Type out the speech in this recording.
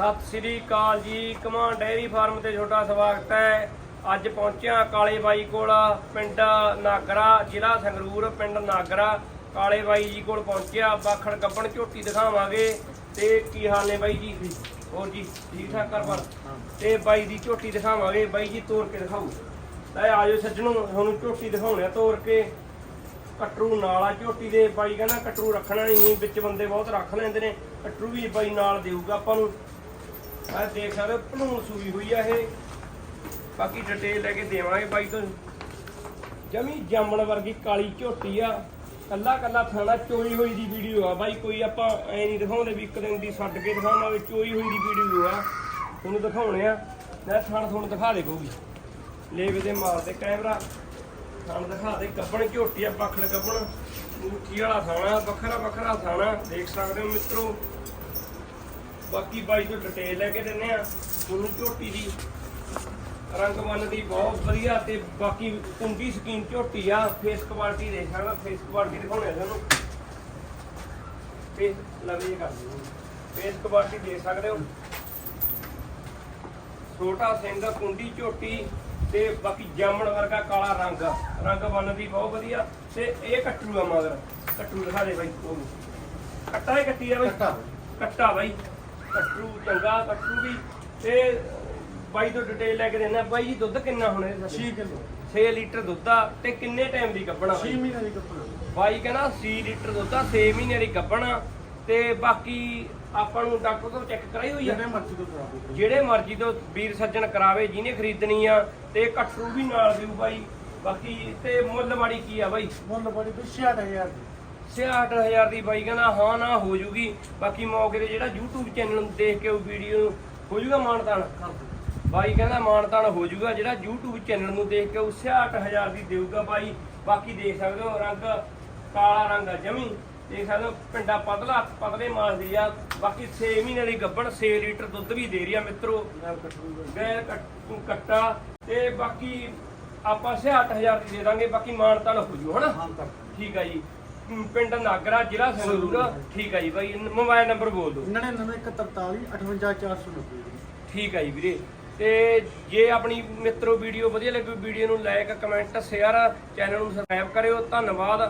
ਸਤਿ ਸ੍ਰੀ ਅਕਾਲ ਜੀ। ਕਮਾਂ dairy farm ਤੇ ਤੁਹਾਡਾ ਸਵਾਗਤ ਹੈ। ਅੱਜ ਪਹੁੰਚਿਆ ਕਾਲੇ ਬਾਈ ਕੋਲ, ਪਿੰਡ ਨਾਗਰਾ, ਜ਼ਿਲ੍ਹਾ ਸੰਗਰੂਰ, ਪਿੰਡ ਨਾਗਰਾ। ਕਾਲੇ ਬਾਈ ਜੀ ਕੋਲ ਪਹੁੰਚਿਆ। ਬਾਖੜ ਗੱਬਣ ਝੋਟੀ ਦਿਖਾਵਾਂਗੇ। ਤੇ ਕੀ ਹਾਲ ਨੇ ਬਾਈ ਜੀ? ਹੋਰ ਜੀ, ਠੀਕ ਠਾਕ ਕਰ ਪਰ ਤੇ ਬਾਈ ਦੀ ਝੋਟੀ ਦਿਖਾਵਾਂਗੇ। ਬਾਈ ਜੀ ਤੋੜ ਕੇ ਦਿਖਾਓ। ਲੈ ਆਜੋ ਸੱਜਣੋ, ਤੁਹਾਨੂੰ ਝੋਟੀ ਦਿਖਾਉਣੇ ਆ ਤੋੜ ਕੇ। ਕਟਰੂ ਨਾਲ ਆ ਝੋਟੀ ਦੇ। ਬਾਈ ਕਹਿੰਦਾ ਕਟਰੂ ਰੱਖਣਾ ਨਹੀਂ ਵਿੱਚ ਬੰਦੇ ਬਹੁਤ ਰੱਖ ਲੈਂਦੇ ਨੇ। ਕਟਰੂ ਵੀ ਬਾਈ ਨਾਲ ਦੇਊਗਾ ਆਪਾਂ ਨੂੰ। ਆ ਦੇਖ ਸਕਦੇ ਹੋ ਸੂਈ ਹੋਈ ਆ ਇਹ। ਬਾਕੀ ਡਿਟੇਲ ਲੈ ਕੇ ਦੇਵਾਂਗੇ ਬਾਈ ਤੋਂ ਜਮੀ ਜਾਮਣ ਵਰਗੀ ਕਾਲੀ ਝੋਟੀ ਆ। ਕੱਲਾ ਕੱਲਾ ਥਾਣਾ ਚੋਰੀ ਹੋਈ ਦੀ ਵੀਡੀਓ ਆ। ਬਾਈ ਕੋਈ ਆਪਾਂ ਐ ਨਹੀਂ ਦਿਖਾਉਂਦੇ ਵੀ ਇੱਕ ਦਿਨ ਦੀ ਛੱਡ ਕੇ ਦਿਖਾਵਾਂਗੇ, ਚੋਈ ਹੋਈ ਦੀ ਵੀਡੀਓ ਆ। ਤੁਹਾਨੂੰ ਦਿਖਾਉਣੇ ਆ। ਮੈਂ ਥਾਣ ਤੁਹਾਨੂੰ ਦਿਖਾ ਦੇ ਕੋਈ। ਲੇਵੇ ਦੇ ਮਾਰ ਦੇ ਕੈਮਰਾ ਥਾਣ ਦਿਖਾ ਦੇ। ਗੱਬਣ ਝੋਟੀ ਆ, ਪਖੜ ਗੱਬਣ। ਮੁੱਠੀ ਵਾਲਾ ਥਾਣਾ ਵੱਖਰਾ ਵੱਖਰਾ ਥਾਣਾ। ਦੇਖ ਸਕਦੇ ਹੋ ਮਿੱਤਰੋ। ਬਾਕੀ ਬਾਈ ਤੋਂ ਡਿਟੇਲ ਲੈ ਕੇ ਦਿੰਨੇ ਆ। ਤੁਹਾਨੂੰ ਝੋਟੀ ਦੀ ਰੰਗ ਬੰਨ ਦੀ ਬਹੁਤ ਵਧੀਆ ਤੇ ਬਾਕੀ ਕੁੰਡੀ ਸਕੀਨ ਝੋਟੀ ਆ। ਫੇਸ ਕੁਆਲਿਟੀ ਦੇਖ ਸਕਦਾ ਫੇਸ ਕੁਆਲਿਟੀ ਦਿਖਾਉਣੇ ਆ ਤੁਹਾਨੂੰ। ਫੇਸ ਲਵੇ ਕਰ ਦਿਓ ਫੇਸ ਕੁਆਲਿਟੀ ਦੇਖ ਸਕਦੇ ਹੋ। ਛੋਟਾ ਸਿੰਘ ਕੁੰਡੀ ਝੋਟੀ ਤੇ ਬਾਕੀ ਜਾਮਣ ਵਰਗਾ ਕਾਲਾ ਰੰਗ। ਰੰਗ ਬੰਨ ਦੀ ਬਹੁਤ ਵਧੀਆ ਤੇ ਇਹ ਕੱਟੂ ਆ ਮਗਰ। ਕੱਟੂ ਦਿਖਾ ਦੇ ਬਾਈ। ਉਹਨੂੰ ਕੱਟਾ ਹੀ ਕੱਟੀ ਆ ਬਾਈ। ਕੱਟਾ ਬਾਈ। ਕੱਟੂ ਚੰਗਾ ਕੱਟੂ ਵੀ। ਤੇ ਬਾਈ ਤੋਂ ਡਿਟੇਲ ਲੈ ਕੇ ਦੇਣਾ ਬਾਈ ਜੀ ਦੁੱਧ ਕਿੰਨਾ ਹੋਣਾ ਇਹਦਾ 6 ਕਿਲੋ। 6 ਲੀਟਰ ਦੁੱਧ ਆ ਤੇ ਕਿੰਨੇ ਟਾਈਮ ਦੀ ਗੱਭਣਾ 6 ਬਾਈ? ਮਹੀਨੇ ਦੀ ਕੱਪੜਾ ਬਾਈ ਕਹਿੰਦਾ 6 ਲੀਟਰ ਦੁੱਧ ਆ 6 ਮਹੀਨੇ ਦੀ ਗੱਭਣਾ ਤੇ ਬਾਕੀ ਆਪਾਂ ਨੂੰ ਡਾਕਟਰ ਤੋਂ ਚੈੱਕ ਕਰਾਈ ਹੋਈ ਆ? ਜਿਹੜੇ ਮਰਜ਼ੀ ਤੋਂ ਕਰਾ ਦਿਓ। ਜਿਹੜੇ ਮਰਜ਼ੀ ਤੋਂ ਵੀਰ ਸੱਜਣ ਕਰਾਵੇ ਜਿਹਨੇ ਖਰੀਦਣੀ ਆ ਤੇ ਕਟਰੂ ਵੀ ਨਾਲ ਦਿਓ ਬਾਈ। ਬਾਕੀ ਤੇ ਮੁੱਲ ਮਾੜੀ ਕੀ ਆ ਬਾਈ? ਮੁੱਲ ਬੜੀ ਵੀ 66000 ਦੀ। 66000 ਦੀ ਬਾਈ ਕਹਿੰਦਾ ਹਾਂ ਨਾ ਹੋ ਜੂਗੀ। ਬਾਕੀ ਮੌਕੇ ਤੇ ਜਿਹੜਾ YouTube ਚੈਨਲ ਨੂੰ ਦੇਖ ਕੇ ਉਹ ਵੀਡੀਓ ਨੂੰ ਹੋ ਜੂਗਾ ਮਾਨਤਾਨ? ਬਾਈ ਕਹਿੰਦਾ ਮਾਨਤਾਨ ਹੋ ਜੂਗਾ। ਜਿਹੜਾ YouTube ਚੈਨਲ ਨੂੰ ਦੇਖ ਕੇ ਉਹ 66000 ਦੀ ਦੇਊਗਾ ਬਾਈ। ਬਾਕੀ ਦੇਖ ਸਕਦੇ ਹੋ ਰੰਗ ਕਾਲਾ ਰੰਗ ਆ ਜਮੀ। ਦੇਖ ਸਕਦੇ ਹੋ ਪਿੰਡਾ ਪਤਲਾ ਪਤਲੇ ਮਾਸ ਦੀ ਆ। ਬਾਕੀ 6 ਮਹੀਨੇ ਦੀ ਗੱਭਣ 6 ਲੀਟਰ ਦੁੱਧ ਵੀ ਦੇ ਰਹੀ ਆ ਮਿੱਤਰੋ। ਗੈਰ ਕੱਟ- ਤੇ ਬਾਕੀ ਆਪਾਂ 66000 ਦੀ ਦੇ ਦਾਂਗੇ। ਬਾਕੀ ਮਾਨਤਾਨ ਹੋ ਜੂ ਹਨਾ? ਠੀਕ ਆ ਜੀ। ਪਿੰਡ ਨਾਗਰਾ ਜ਼ਿਲ੍ਹਾ ਸੰਗਰੂਰ। ਠੀਕ ਆ ਜੀ ਬਾਈ ਮੋਬਾਈਲ ਨੰਬਰ ਬੋਲ ਦਿਓ। 9943 58490 ਠੀਕ ਆ ਜੀ ਵੀਰੇ। ਤੇ ਜੇ ਆਪਣੀ ਮਿੱਤਰੋ ਵੀਡੀਓ ਵਧੀਆ ਲੱਗੀ ਵੀਡੀਓ ਨੂੰ ਲਾਈਕ ਕਮੈਂਟ ਸ਼ੇਅਰ ਚੈਨਲ ਨੂੰ ਸਬਸਕ੍ਰਾਈਬ ਕਰਿਓ। ਧੰਨਵਾਦ।